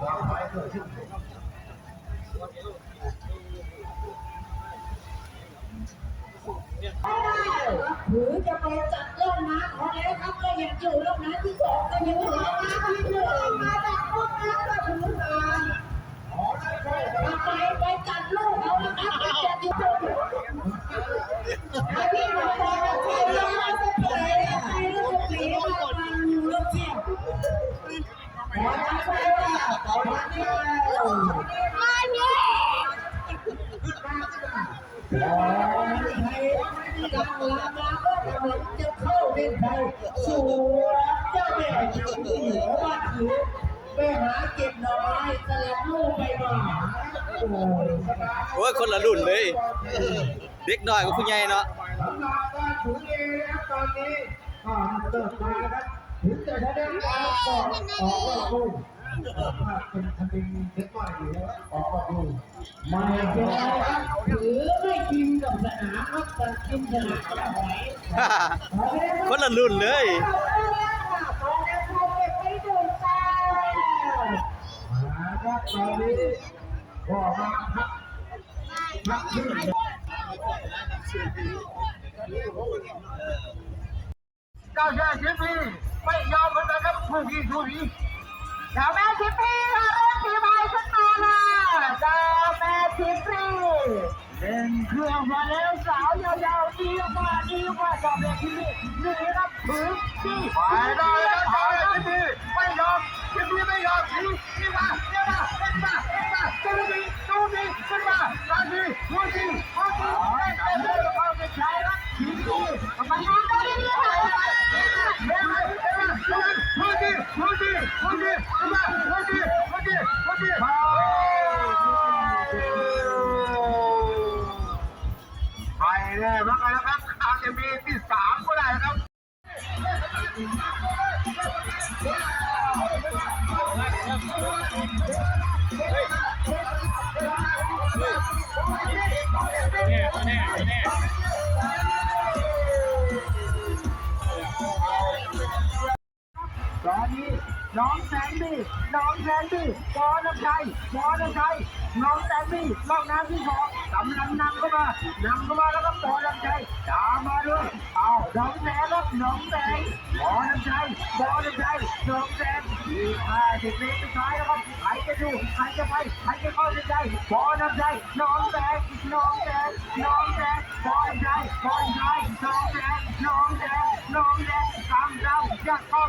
หรือจะไปจัดเล่นน้ำเขาแล้ว สู่เจ้าแม่ชิงเหนือว่าถือไปหาเก็บหน่อไม้สลับลูกไปมาโอ้ยโอ้ยคนละรุ่นเลย เด็กน้อยกับผู้ใหญ่เนาะสำหรับการถึงเองนะครับตอนนี้อ่าเติมมาครับ ถึงจะแสดงการก่อออกก็ลูกถ้าเป็นคันดิงเด็กน้อยอยู่แล้วออกก็ลูกไม่เป็นไรครับถือไม่กินกับสนามครับแต่กินสนามก็หอยคนละรุ่นเลยครับตอนนี้ก็มาพักพักที่เจ้าแช่ชิปปี้ไม่ยอมเหมือนกันครับผู้พี่ผู้พี่เจ้าแม่ชิปปี้ค่ะเริ่มทีใบขึ้นมาละเจ้าแม่ชิปปี้เล่นเครื่องมาแล้วสาวยาวๆดีกว่าดีกว่าเจ้าแม่ชิปปี้นี่ครับถือที่ไปได้แล้วเจ้าแม่ชิปปี้ไม่ยอมชิปปี้ไม่ยอมทีนี่นี่มาเอ็นมาเอ็นมาดูดีดูดีขึ้นมาลาดีดูดีดูดีเล่นเล่นเล่นเอาไปใช้แล้วชิปปี้มันยังไม่ได้เลยเล่นเลยเล่นเลยดูดีดูดีดูดีขึ้นมาดูดีดูดีดูดี ไปเลยมากันแล้วครับอาจจะมีที่สามก็ได้ครับ ตอนนี้น้องแซนดี้น้องแซนดี้ปอน้ำชัยปอน้ำชัยน้องแซนดี้ล่องน้ำที่สองกำลังนำเข้ามานำเข้ามาแล้วก็ปอน้ำชัยตามมาด้วยเอาน้องแซนครับน้องแซนปอน้ำชัยปอน้ำชัยน้องแซนอีห้าสิบเมตรสุดท้ายแล้วครับใครจะดูใครจะไปใครจะเข้าในใจปอน้ำชัยน้องแซนน้องแซนน้องแซนปอน้ำชัยปอน้ำชัยน้องแซนน้องแซนน้องแซน เราอยากเข้า